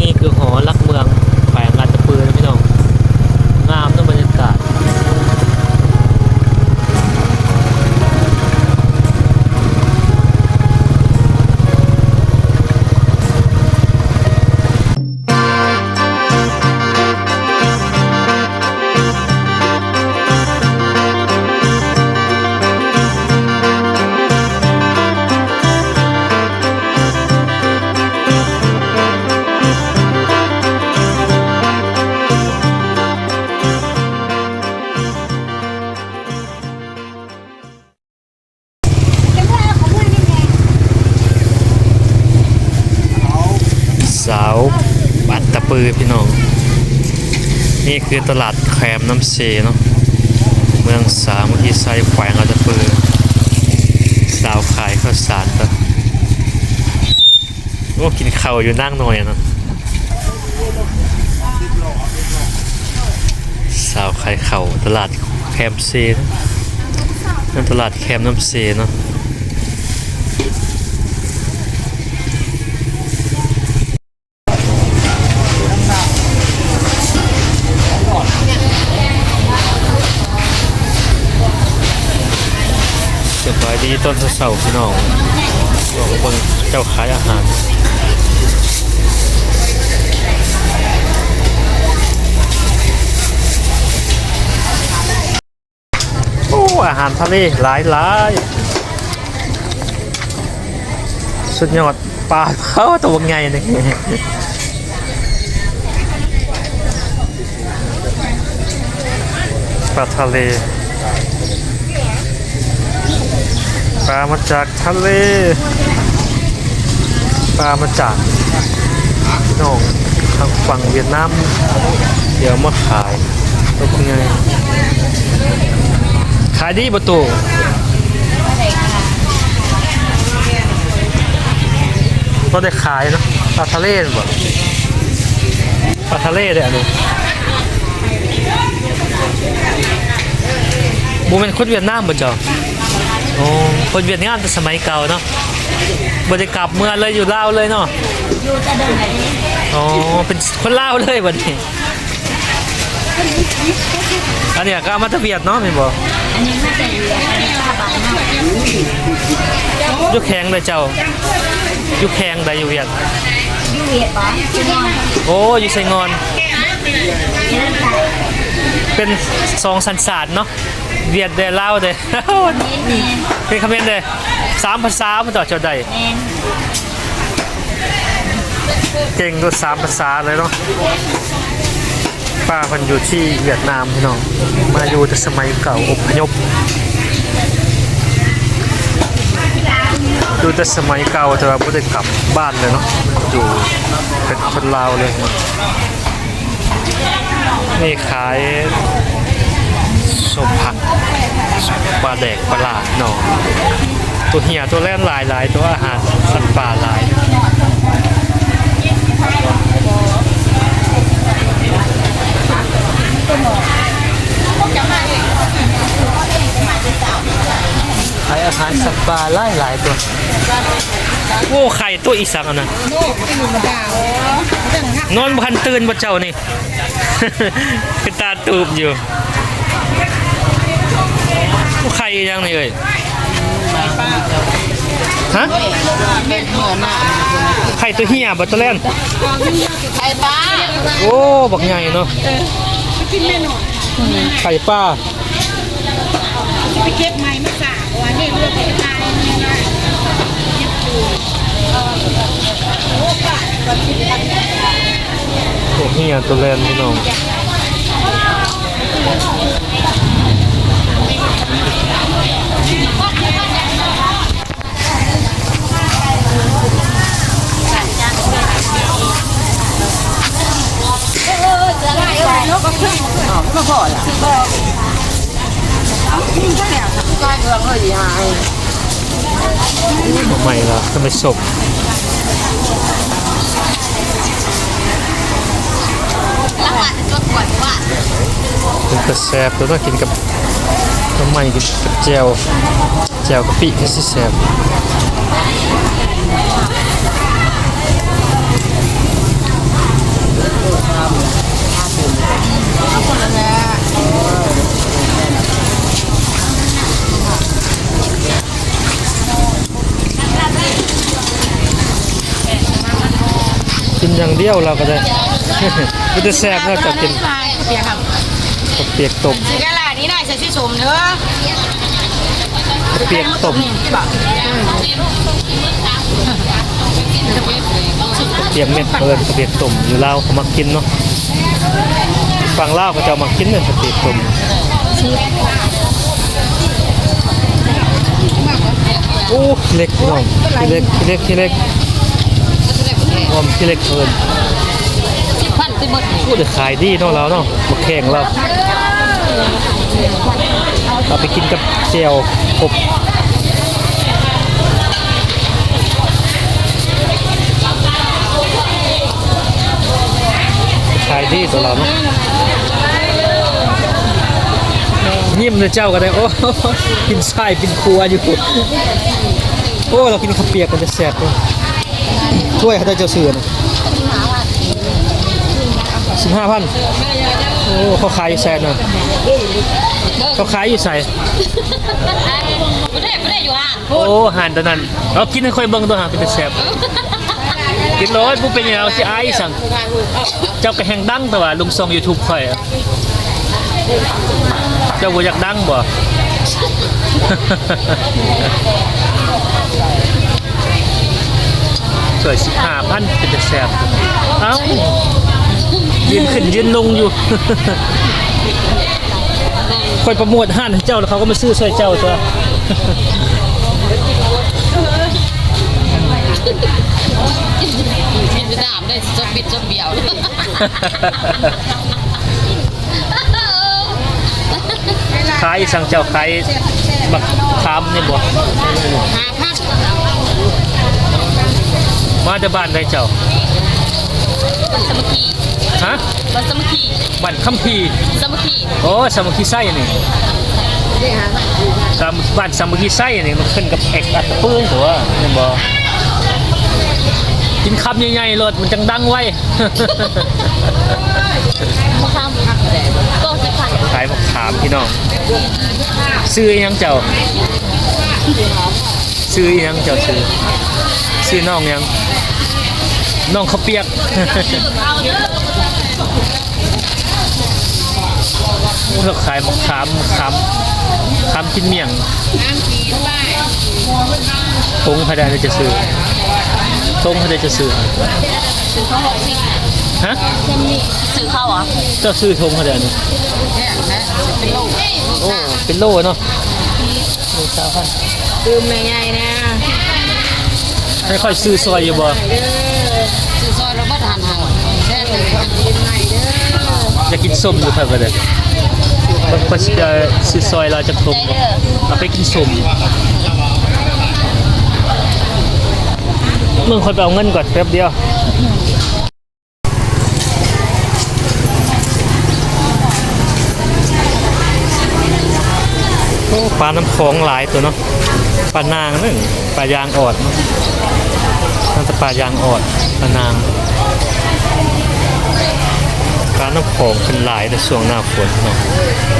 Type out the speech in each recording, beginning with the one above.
นี่คือหอ คือตลาดแคมน้ำเซเนาะเมืองสามุทีไซแขวงอัตตะปือสาวขายข้าวสารตัวโอ้กินข้าวอยู่นั่งหน่อยอะเนาะสาวขายข้าวตลาดแคมเซนะนั่นตลาดแคมน้ำเซเนาะีต้นเสาร์พี่น้องบอกเบิ่งเจ้าขายอาหารโอ้อาหารทะเลหลายหลายสุดยอดปลาเขาตัวไงนี่ปลาทะเล ลามาจากทะเล ปลามาจากพี่น้องทางฝั่งเวียดนาม เดี๋ยวมาขายตัวเป็นไง ขายดีประตูก็ได้ขายเนะปลาทะเลบ่ปลาทะเลเด้อนุบูเป็นคนเวียดนามบ่เจ้า โอ้คนเวียดนามแต่สมัยเก่าเนาะบริกลับเมื่อเลยอยู่ลาวเลยเนาะอยู่จะเดินไหนอ๋อเป็นคนลาวเลยวันนี้อันเนี้ยก็มาแตะเวียดเนาะไม่บอกอันนี้น่าจะอยู่อันนี้ป้าบานเนาะอยุแข็งเลยเจ้าอยุแข็งได้อยู่เวียดอยู่เวียดบ่ที่นอนโอ้อยู่ไซงอน เป็นสองสันสาดเนาะ เวียดเดลาวเดเมนเมเป็นคำเมนเดสามภาษามันต่อเจ้าใดเมนเก่งด้วสามภาษาเลยเนาะป้าเพันอยู่ที่เวียดนามพี่น้องมาอยู่แต่สมัยเก่าอพยพอยู่แต่สมัยเก่าแต่ว่าไม่ได้กลับบ้านเลยเนาะอยู่เป็นคนลาวเลยนี่ขาย สมผักปลาแดกปลาหลาดเนาะตัวเหี่ยตัวแล่นหลายหลายตัวอาหารสัตว์ป่าหลายขายอาหารสัตว์ป่าหลายหลายตัวโอ้ไข่ตัวอีสังอะนะนอนพันตื่นบ่เจ้านี่เป็นตาตูบอยู่ โอ้ไข่ยังนี่เอ่ยฮะไข่ตัวเหี้ยบ่ตัวแล่นไข่ป้าโอ้บักใหญ่เนาะไข่ป้าไปเก็บไม้มาสากวันนี้เลือกไปทานตัวเหี้ยตัวแล่นพี่น้อง มาพอละนี่ก็แล้วก็เงินเลยยายทำไมล่ะทำไมศพละหมาดจะกวดว่าเป็นกระแซบตัวต้องกินกับทำไมกินกับแจวแจวกะปินี่สิแซบ เดียวเราก็ได้มันจะแซ่บเราจะกินเปียกครับเปียกต้มสีกะลานี่หน่อยใส่อสมเด้อเปียกต้มนี่บอกเปียกเม็ดเอิญข้าวเปียกต้มอยู่ลาวเขามากินเนาะฝั่งลาวเขาจะมากินเนี่ยเปียกต้มโอ้เล็กน้องเล็กเล็กเล็ก รวมขี้เล็กเอิญสิบพันสิบหมดพูดจะขายดีเนาะเราเนาะมาแข่งเราเอาไปกินกับเจลกบขายดีตัวเราเนาะยิ้มเลยเจ้าก็ได้โอ้กินไส้กินครัวอยู่โอ้เรากินข้าวเปียกมันจะแซ่บเลย ถ้วยเขาได้เจ้าเสือนะสิบห้าพันโอ้เขาขายอยู่แสนนะเขาขายอยู่ใส่ไม่ได้ไม่ได้อยู่ห่างโอ้หันตอนนั้นเรากินให้ค่อยเบิ่งตัวหาเป็นแต่แซ่บกินร้อยผู้เป็นอย่างเราสิไอ้สั่งเจ้าก็แห่งดังแต่ว่าลุงซองยูทูบค่อยอะเจ้าบ่อยากดังบ่ สวยสิบห้าพันเป็นแต่แซ่บเอ้ายืนขึ้นยืนลงอยู่ คอยโประมวดห้านให้เจ้าแล้วเขาก็มาซื้อช่วยเจ้าตัวกินไปดามได้จบบิดจบเบี้ยวขายสั่งเจ้าขายบักคามนี่บ่ห้าพัน มาจากบ้านใดเจ้าบันสมคีฮะบันสมคีบ้านคัมภีร์สมคีโอ้สามัคคีไส้นี่สามบ้านสามัคคีไส้นี่มันขึ้นกับเอกอัตตปืนตัวนี่บ่กินคำใหญ่ๆรถมันจังดังไว้มาข้ามก็จะพันขายบักขามพี่น้องซื้ออิหยังเจ้าซื้ออิหยังเจ้าซื้อ ซื้อน้องหยังน้องข้าวเปียกเราขายบักขามขามขามกินเมี่ยงทงพระดาจะซื้อทงพระดาจะซื้อซื้อข้าวหกสิบฮะซื้อข้าวเหรอเจ้าซื้อทงพระดานี่เนี่ยนะเป็นโลโอ้เป็นโลเนาะโลสามพันดื่มใหญ่ๆนะ ไม่ค่อยซื้อซอยอยู่บ่ซื้อซอยเราก็ทานห่างแค่หนึ่งอยากกินส้มอยู่ครับก็ได้บางคนจะซื้อซอยเราจะทงบ่เอาไปกินส้มมึงคอยไปเอาเงินก่อนแป๊บเดียวปลาน้ำโขงหลายตัวเนาะปลานางนึ่งปลายางอ่อนเนาะ ปลายางอ่อนปลานางปลาน้ำโขงเป็นหลายในช่วงหน้าฝนเนาะ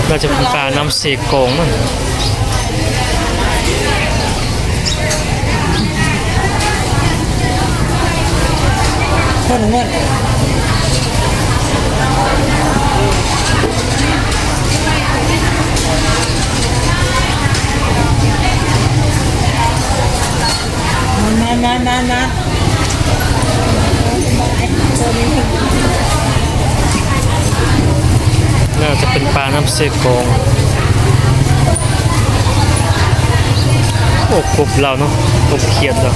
ก็จะเป็นปลาน้ำเสโกงนั่นน่ น่าจะเป็นปลาน้ำเสกงโอ้กบเราเนาะกบเขียดเรา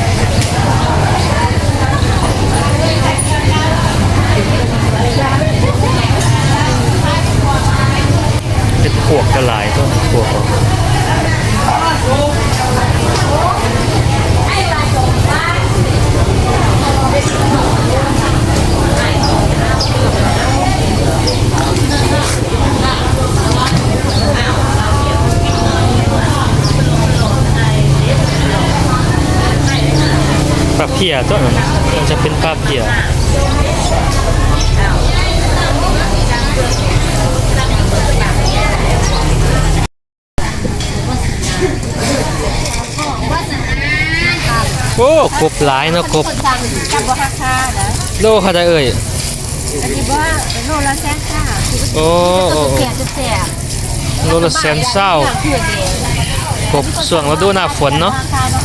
เป็นพวกกระหลายก็พวกเราปลา เพียตัวนั้นมันจะเป็นปลาเพียโอ้กบหลายนะกบสั่งกับราคานะโลเขาได้เอ่ยอันนี้ว่าโลละแสนเก้าโอ้โอ้โลละแสนเศร้ากบส่วงฤดูหน้าฝนเนาะ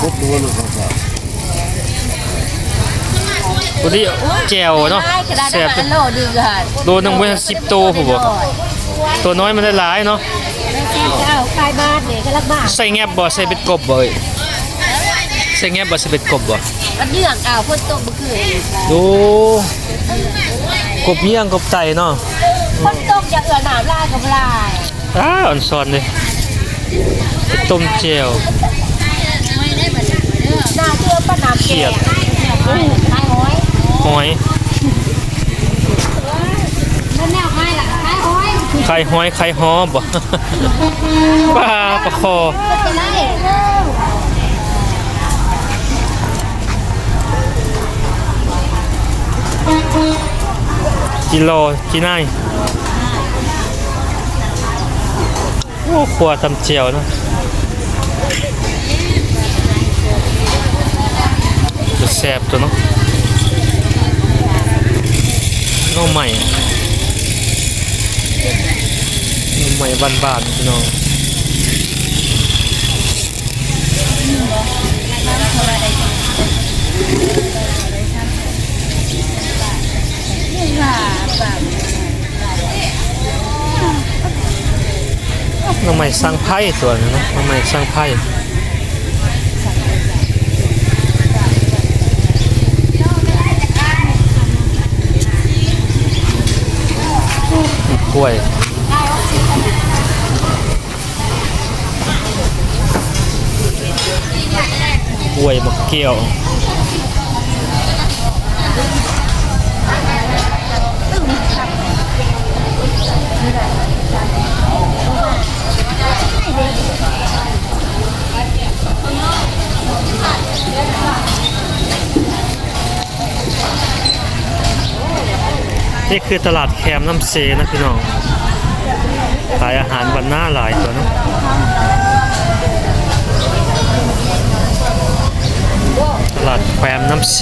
บุรี แจวเนาะใช่กระดาษแซ่บโลดีกันโลนึงไว้สิบโตผมบอกตัวน้อยมันได้หลายเนาะแสนเก้าขายบ้านเด็กก็รักบ้านใส่แงบบ่ใส่เป็ดกบบ่เอ้ยใส่แงบบ่ใส่เป็ดกบบ่มันเดือดเอาพ่นตกเมื่อคืนดูกบเยี่ยงกบไตเนาะพ่นตกอย่าเอือหนามลายกับลายอ้าอ่อนซอนเลยต้มเจียวหน้าเชื่อป้าน้ำเขียดขาย หอยไข่หอยไข่หอมบ่ปลาปลาคอเป็นไรกิโลกี่นายโอ้ขวตำเจียวนะจะแซ่บตัวเนาะ น้องใหม่น้องใหม่บ้านๆพี่น้องน้องใหม่สร้างไพ่ตัวนึงเนาะน้องใหม่สร้างไพ่ ล้วยกล้วยมะเกี้ยว นี่คือตลาดแคมน้ำเซนะพี่น้อง ขายอาหารวันหน้าหลายตัวเนอะตลาดแคมน้ำเซ